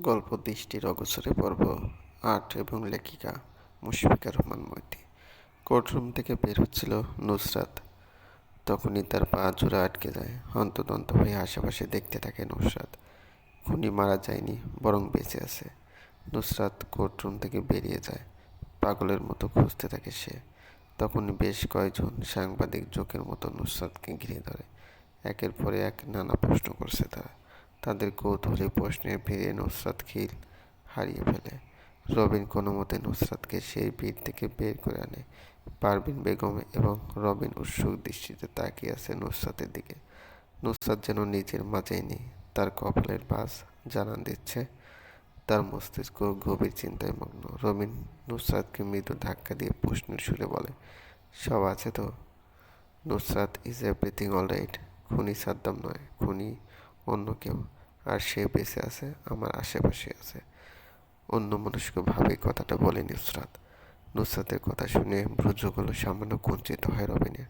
গল্প দৃষ্টির অগোচরে পর্ব আট এবং লেখিকা মুশফিকা রহমান মৈতি। কোর্টরুম থেকে বের হচ্ছিল নুসরাত। তখনই তার পা জোড়া আটকে যায়। হন্তদন্ত হয়ে আশেপাশে দেখতে থাকে নুসরাত। খুনি মারা যায়নি, বরং বেঁচে আছে। নুসরাত কোর্টরুম থেকে বেরিয়ে যায়। পাগলের মতো খুঁজতে থাকে সে। তখন বেশ কয়েকজন সাংবাদিক জোকের মতো নুসরাতকে ঘিরে ধরে। একের পরে এক নানা প্রশ্ন করছে তারা। তাদের কৌতূহলী প্রশ্নে ভিড়ে নুসরাত খিল হারিয়ে ফেলে। রবিন কোনো মতে নুসরাতকে সেই ভিড় থেকে বের করে আনে। পারভিন বেগম এবং রবিন উৎসুক দৃষ্টিতে তাকিয়ে আছে নুসরাতের দিকে। নুসরাত যেন নিজের মাঝেই নেই, তার কপালের বাস জানান দিচ্ছে। তার মস্তিষ্ক গভীর চিন্তায় মগ্ন। রবিন নুসরাতকে মৃদু ধাক্কা দিয়ে প্রশ্নের সুরে বলে, সব আছে তো? Nusrat is everything all right খুনি সাদ্দাম নয়, খুনি অন্য কেউ আর সে বেঁচে আছে, আমার আশেপাশে আছে। অন্য মনস্কভাবে কথাটা বলে নুসরাত। নুসরাতের কথা শুনে ভ্রুজগুলো সামান্য কুঞ্চিত হয় রবিনের।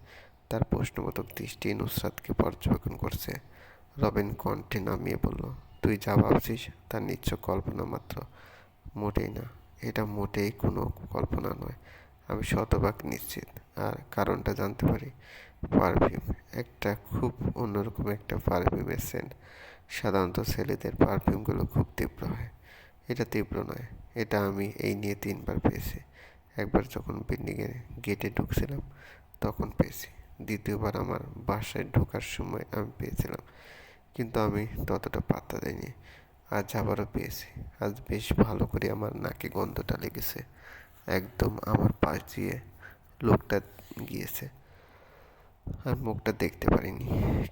তার প্রশ্নবোধক দৃষ্টি নুসরাতকে পর্যবেক্ষণ করছে। রবিন কণ্ঠে নামিয়ে বলল, তুই যা ভাবছিস তার নিচ্ছ কল্পনা মাত্র। মোটেই না, এটা মোটেই কোনো কল্পনা নয়। আমি শতভাগ নিশ্চিত, আর কারণটা জানতে পারি। পারফিউম একটা খুব অন্যরকম একটা পারফিউমের সেন্ট সাধারণত ছেলেদের পারফিউমগুলো খুব তীব্র হয়। এটা তীব্র নয়, এটা আমি এই নিয়ে তিনবার পেয়েছি। একবার যখন বিল্ডিংয়ের গেটে ঢুকছিলাম, তখন পেয়েছি। দ্বিতীয়বার আমার বাসায় ঢোকার সময় আমি পেয়েছিলাম। কিন্তু আমি ততটা পাত্তা দিইনি। আজ আবারও পেয়েছি। আজ বেশ ভালো করে আমার নাকে গন্ধটা লেগেছে। একদম আমার পাশ দিয়ে লোকটা গিয়েছে। আর মুখটা দেখতে পারিনি।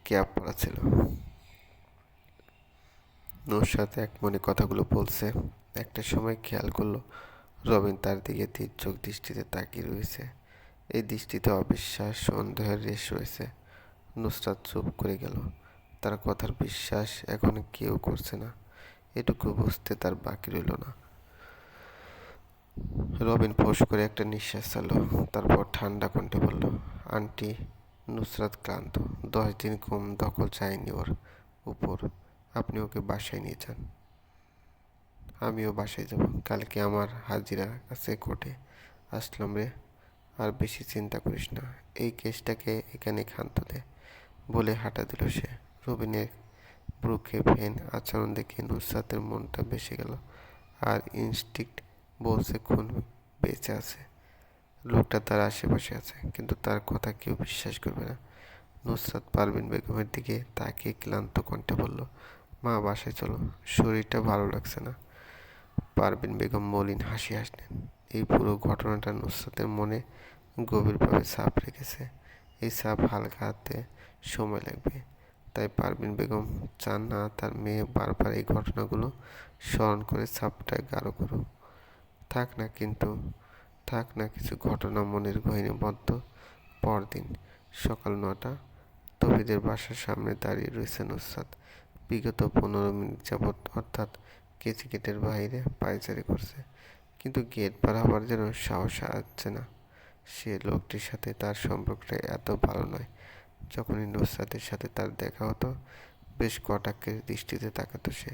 ক্যাব পরা ছিল নোর সাথে এক মনে কথাগুলো বলছে। একটা সময় খেয়াল করল, রবিন তার দিকে চোখ দৃষ্টিতে তাকিয়ে রয়েছে। এই দৃষ্টিতে অবিশ্বাস সন্দেহের রেশ রয়েছে। নুসরাত চুপ করে গেল। তার কথার বিশ্বাস এখন কেউ করছে না। এটুকু বুঝতে তার বাকি রইল না। রবিন ফোস করে একটা নিঃশ্বাস চালো তারপর ঠান্ডা কণ্ঠে বলল, আন্টি নুসরাত ক্লান্ত। দশ দিন কম দখল চায়নি ওর উপর। আপনি ওকে বাসায় নিয়ে যান। আমিও বাসায় যাব। কালকে আমার হাজিরা আছে কোর্টে। আসলাম রে, আর বেশি চিন্তা করিস না। এই কেসটাকে এখানে ক্ষান্ত দে, বলে হাঁটা দিল সে। রবিনের ব্রুকে ফেন আচরণ দেখে নুসরাতের মনটা বেসে গেল। আর ইনস্টিক্ট বলছে, খুন বেঁচে আছে। লোকটা তার আশেপাশে আছে, কিন্তু তার কথা কেউ বিশ্বাস করবে না। নুসরাত পারভিন বেগমের দিকে তাকিয়ে ক্লান্ত কণ্ঠে বলল, মা, বাসায় চলো, শরীরটা ভালো লাগছে না। পারভিন বেগম মলিন হাসি হাসলেন। এই পুরো ঘটনাটা নুসরাতের মনে গভীরভাবে ছাপ রেখেছে। এই ছাপ হালকা হাতে সময় লাগবে। তাই পারভিন বেগম চান না তার মেয়ে বারবার এই ঘটনাগুলো স্মরণ করে ছাপটা গাঢ় করুক। থাক না, কিন্তু থাক না কিছু ঘটনা মনের গহিনে বদ্ধ পরদিন সকাল নটা, তফিদের বাসার সামনে দাঁড়িয়ে রয়েছে নুসরাত বিগত পনেরো মিনিট যাবৎ অর্থাৎ কেচি গেটের বাইরে পায়চারি করছে, কিন্তু গেট পার হবার যেন সাহস আসছে না। সে লোকটির সাথে তার সম্পর্কটা এত ভালো নয়। যখনই নুসরাতের সাথে তার দেখা হতো, বেশ কটাক্ষের দৃষ্টিতে তাকাতো সে,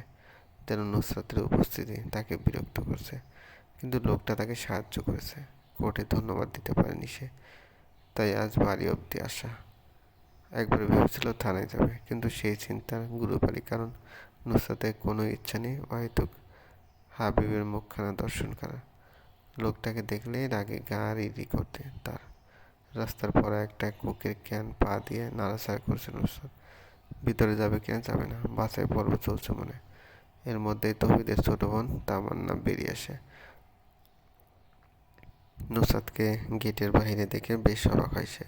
যেন নুসরাতের উপস্থিতি তাকে বিরক্ত করছে। কিন্তু লোকটা তাকে সাহায্য করেছে। কোর্টে ধন্যবাদ দিতে পারেনি সে। তাই আজ বাড়ি অবধি আসা। একবার ভেবেছিল থানায় যাবে, কিন্তু সেই চিন্তার গুরুবালি কারণ নুসরাতের কোনো ইচ্ছা নেই হয়তো হাবিবের মুখখানা দর্শন করা লোকটাকে দেখলেই রাগে গা রিরি করতে তার। রাস্তার পরে একটা কুকের ক্যান পা দিয়ে নাড়াচাড়া করছে নুসরাত। ভিতরে যাবে কিনা যাবে না বাসায় পর্ব চলছে মনে। এর মধ্যেই তহিদের ছোট বোন তামান্না বেরিয়ে আসে। নুসরাতকে গেটের বাইরে দেখে বেশ অবাক হয় সে।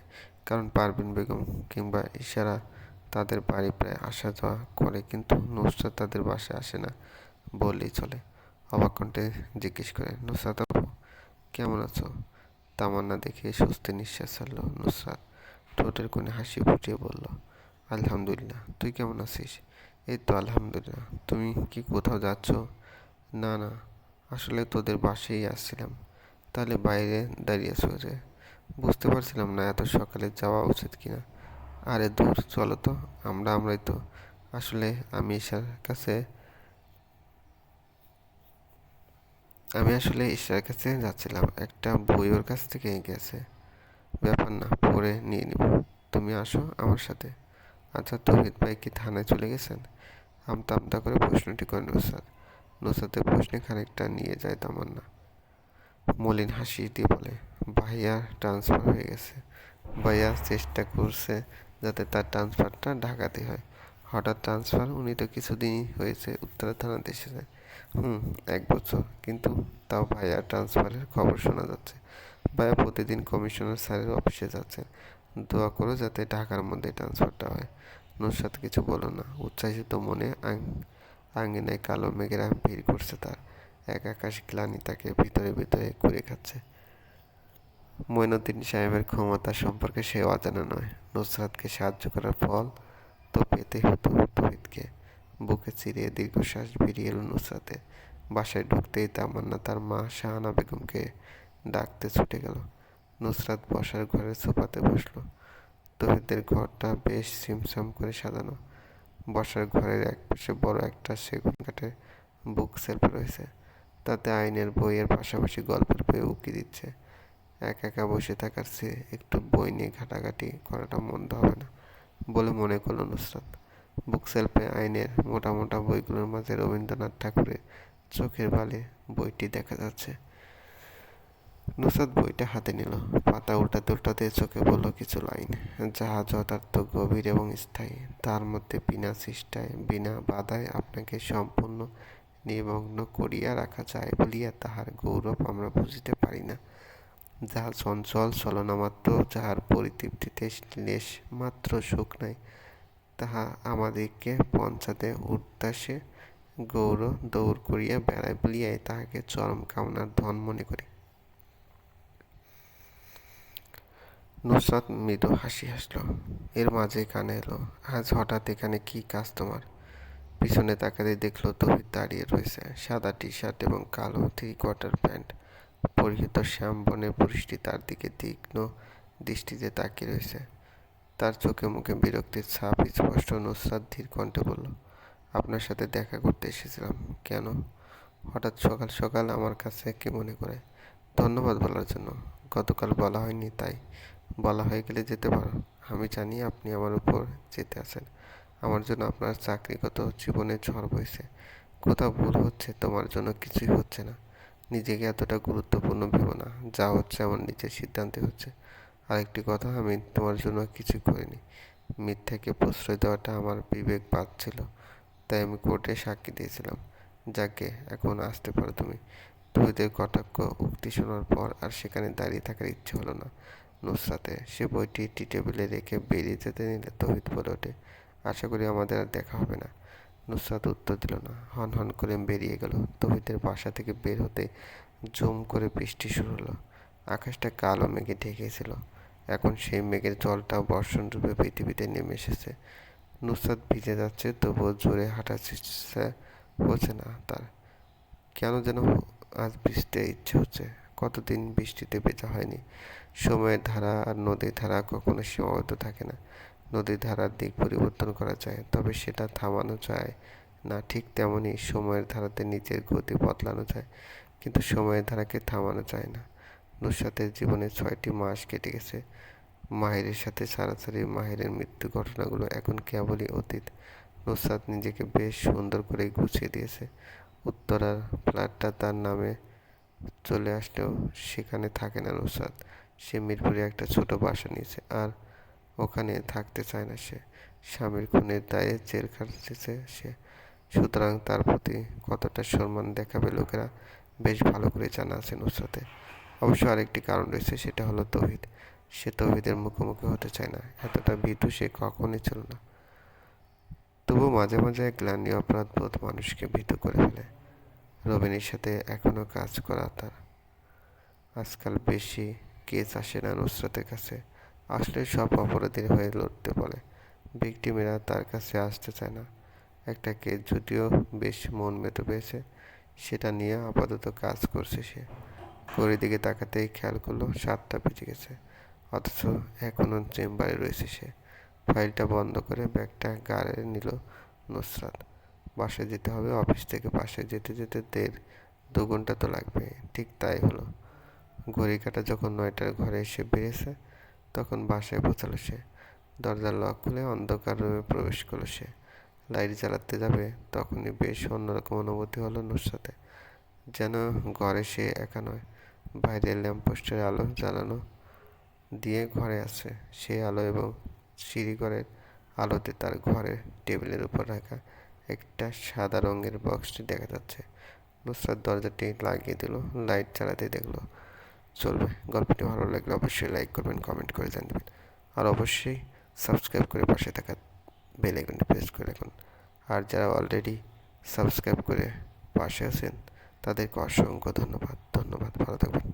কারণ পারভিন বেগম কিংবা ইশারা তাদের বাড়ি প্রায় আসা যাওয়া করে, কিন্তু নুসরাত তাদের বাসায় আসে না বললেই চলে। অবাক কণ্ঠে জিজ্ঞেস করে, নুসরাত আপু, কেমন আছো? তামান্না দেখে স্বস্তি নিঃশ্বাস ছাড়ল। নুসরাত ঠোঁটের কোণে হাসি ফুটিয়ে বলল, আলহামদুলিল্লাহ, তুই কেমন আছিস? এই তো আলহামদুলিল্লাহ, তুমি কি কোথাও যাচ্ছ? না না, আসলে তোদের বাসেই আসছিলাম। তাহলে বাইরে দাঁড়িয়ে যে। বুঝতে পারছিলাম না এত সকালে যাওয়া উচিত কিনা। আরে দূর, চলো তো, আমরা আমরাই তো। আসলে আমি ঈশার কাছে আমি আসলে ঈশার কাছে যাচ্ছিলাম। একটা বই ওর কাছ থেকে গেছে। ব্যাপার না পরে নিয়ে নিব। তুমি আসো আমার সাথে। আচ্ছা তৌহিদ ভাই কি থানায় চলে গেছেন? আমতা আমতা করে প্রশ্নটি করেন নুসরাত। নুসরাতের প্রশ্নে খানিকটা নিয়ে যায় তামান্না। মলিন হাসি দিয়ে বলে, ভাইয়া ট্রান্সফার হয়ে গেছে। ভাইয়া চেষ্টা করছে যাতে তার ট্রান্সফারটা ঢাকাতে হয়। হঠাৎ ট্রান্সফার উনি তো কিছুদিনই হয়েছে, উত্তরা থানাতে এসেছে। হুম, এক বছর। কিন্তু তাও ভাইয়া ট্রান্সফারের খবর শোনা যাচ্ছে। ভাইয়া প্রতিদিন কমিশনার স্যারের অফিসে যাচ্ছেন দোয়া করো যাতে ঢাকার মধ্যে ট্রান্সফারটা হয়। নুসরাত কিছু বলো না। উচ্ছ্বাসিত মনে আঙ্গিনায় কালো মেঘেরা ভিড় করছে তার। এক আকাশ গ্লানি তাকে ভিতরে ভিতরে ঘুরে খাচ্ছে। মঈনুদ্দিন সাহেবের ক্ষমতা সম্পর্কে সে অজানা নয়। নুসরাতকে সাহায্য করার ফল তো পেতে হতো তহিদকে বুকে চিরিয়ে দীর্ঘশ্বাস বেরিয়ে এলো নুসরাতে বাসায় ঢুকতেই তামান্না তার মা শাহানা বেগমকে ডাকতে ছুটে গেল। নুসরাত বসার ঘরের সোফাতে বসল। তহিদের ঘরটা বেশ সিমসাম করে সাজানো। বসার ঘরের এক পাশে বড় একটা সেগুন কাঠের বুক সেলফ রয়েছে। তাতে আইনের বইয়ের পাশাপাশি গল্পের বই উকি দিচ্ছে। একা একা বসে থাকার চেয়ে একটু বই নিয়ে ঘাটাঘাটি করাটা মন্দ হবে না, বলে মনে করল নুসরাত। বুক সেলফে আইনের মোটা মোটা বইগুলোর মাঝে রবীন্দ্রনাথ ঠাকুরের চোখের বালে বইটি দেখা যাচ্ছে। নুসরাত বইটা হাতে নিল। পাতা উল্টাতে উল্টাতে চোখে বলল কিছু লাইন। যাহা যথার্থ গভীর এবং স্থায়ী। তার মধ্যে বিনা চেষ্টায়, বিনা বাধায় আপনাকে সম্পূর্ণ নিমগ্ন করিয়া রাখা যায় বলিয়া তাহার গৌরব আমরা বুঝিতে পারি না। যাহা চঞ্চল চলনামাত্র, যাহার পরিতৃপ্তিতে লেশ মাত্র সুখ নাই, তাহা আমাদিগকে পঞ্চাতে উদ্দাসে গৌর দৌড় করিয়া বেড়ায় বলিয়াই তাহাকে চরম কামনার ধন মনে করি। নুসরাত মৃদু হাসি হাসল। এর মাঝে কানে এলো, আজ হঠাৎ এখানে কি কাজ তোমার? পিছনে তাকাতে দেখল তহিদ দাঁড়িয়ে রয়েছে, সাদা টি শার্ট এবং কালো থ্রি কোয়ার্টার প্যান্ট। পরিহিত শ্যাম বনের পুরুষটি তার দিকে তীক্ষ্ণ দৃষ্টিতে তাকিয়ে রয়েছে। তার চোখে মুখে বিরক্তির ছাপ স্পষ্ট নুসরাত ধীর কণ্ঠে বলল, আপনার সাথে দেখা করতে এসেছিলাম, কেন? হঠাৎ সকাল সকাল আমার কাছে কি মনে করে? ধন্যবাদ বলার জন্য। গতকাল বলা হয়নি, তাই বলা হয়ে গেলে যেতে পারো। আমি জানি আপনি আমার উপর যেতে আছেন। আমার জন্য আপনার চাকরিগত জীবনে ঝড় বইছে। কোথাও ভুল হচ্ছে, তোমার জন্য কিছুই হচ্ছে না। নিজেকে এতটা গুরুত্বপূর্ণ ভেবো না, যা হচ্ছে আমার নিজের সিদ্ধান্তে হচ্ছে। আরেকটি কথা, আমি তোমার জন্য কিছু করিনি। মিথ্যাকে প্রশ্রয় দেওয়াটা আমার বিবেক ছিল, তাই আমি কোর্টে সাক্ষী দিয়েছিলাম। যাকে এখন আসতে পারো তুমি। তহিদের কটাক্ষ উক্তি শোনার পর আর সেখানে দাঁড়িয়ে থাকার ইচ্ছে হলো না। নুসরাতে সে বইটি টি টেবিলে রেখে বেরিয়ে যেতে নিলে তহিদ বলে ওঠে। আশা করি আমাদের আর দেখা হবে না। নুসরাত উত্তর দিল না। হন হন করে বেরিয়ে গেল। তহিদের বাসা থেকে বের হতে জুম করে বৃষ্টি শুরু হলো। আকাশটা কালো মেঘে ঢেকেছিল। এখন সেই মেঘের জলটা বর্ষণ রূপে পৃথিবীতে নেমে এসেছে। নুসরাত ভিজে যাচ্ছে, তবুও জোরে হাঁটার চেষ্টা হচ্ছে না তার। কেন যেন আজ বৃষ্টিতে ইচ্ছে হচ্ছে। কতদিন বৃষ্টিতে ভেজা হয়নি। সময়ের ধারা আর নদীর ধারা কখনো সীমাবদ্ধ থাকে না। নদীর ধারার দিক পরিবর্তন করা যায়, তবে সেটা থামানো যায় না। ঠিক তেমনই সময়ের ধারাতে নিজের গতি বদলানো যায়, কিন্তু সময়ের ধারাকে থামানো যায় না। নুসরাতের জীবনে ছয়টি মাস কেটে গেছে। মাহিরের সাথে সারাসারি মাহিরের মৃত্যু ঘটনাগুলো এখন কেবলই অতীত। নুসরাত নিজেকে বেশ সুন্দর করে গুছিয়ে দিয়েছে। উত্তরার ফ্ল্যাটটা তার নামে চলে আসলেও সেখানে থাকে না নুসরাত। সে মিরপুরে একটা ছোট বাসা নিয়েছে, আর ওখানে থাকতে চায় না সে। স্বামীর খুনের দায়ে জেল খাটতেছে সে। সুতরাং তার প্রতি কতটা সম্মান দেখাবে লোকেরা, বেশ ভালো করে জানা আছে নুসরাতে। অবশ্য আরেকটি কারণ রয়েছে, সেটা হলো তৌহিদ। সে তৌহিদের মুখোমুখি হতে চায় না। এতটা ভীতু সে কখনই ছিল না। তবু মাঝে মাঝে গ্লানি অপরাধ বোধ মানুষকে ভীত করে ফেলে। রবিনের সাথে এখনও কাজ করা তার। আজকাল বেশি কেস আসে না নুসরাতের কাছে। আসলে সব অপরাধীর হয়ে লড়তে বলে। ভিকটিমেরা তার কাছে আসতে চায় না। একটা কেস যদিও বেশ মন মেতে পেয়েছে, সেটা নিয়ে আপাতত কাজ করছে সে। ঘড়ির দিকে তাকাতেই খেয়াল করল, সাতটা বেজে গেছে। অথচ এখনও চেম্বারে রয়েছে সে। ফাইলটা বন্ধ করে ব্যাগটা গাড়ে নিল নুসরাত। বাসে যেতে হবে, অফিস থেকে বাসে যেতে যেতে দেড় দু ঘণ্টা তো লাগবে ঠিক তাই হলো। ঘড়ি কাটা যখন নয়টার ঘরে এসে বেরিয়েছে তখন বাসায় পৌঁছালো সে। দরজার লক খুলে অন্ধকার রুমে প্রবেশ করল সে। লাইট জ্বালাতে যাবে তখনই বেশ অন্যরকম অনুভূতি হলো নুসরাতে যেন ঘরে সে একা নয়, বাইরের ল্যাম্পপোস্টের আলো জ্বালানো দিয়ে ঘরে আছে। সেই আলো এবং সিঁড়িঘরের আলোতে তার ঘরের টেবিলের উপর রাখা একটা সাদা রঙের বক্সটি দেখা যাচ্ছে। নুসরাত দরজাটি লাগিয়ে দিল, লাইট চালাতে দেখল। চলবে। গল্পটি ভালো লাগলে অবশ্যই লাইক করবেন কমেন্ট করে জানবেন। আর অবশ্যই সাবস্ক্রাইব করে পাশে থাকা বেল আইকনটি প্রেস করে রাখুন। আর যারা অলরেডি সাবস্ক্রাইব করে পাশে আছেন, তাদেরকে অসংখ্য ধন্যবাদ। ধন্যবাদ। ভালো থাকবেন।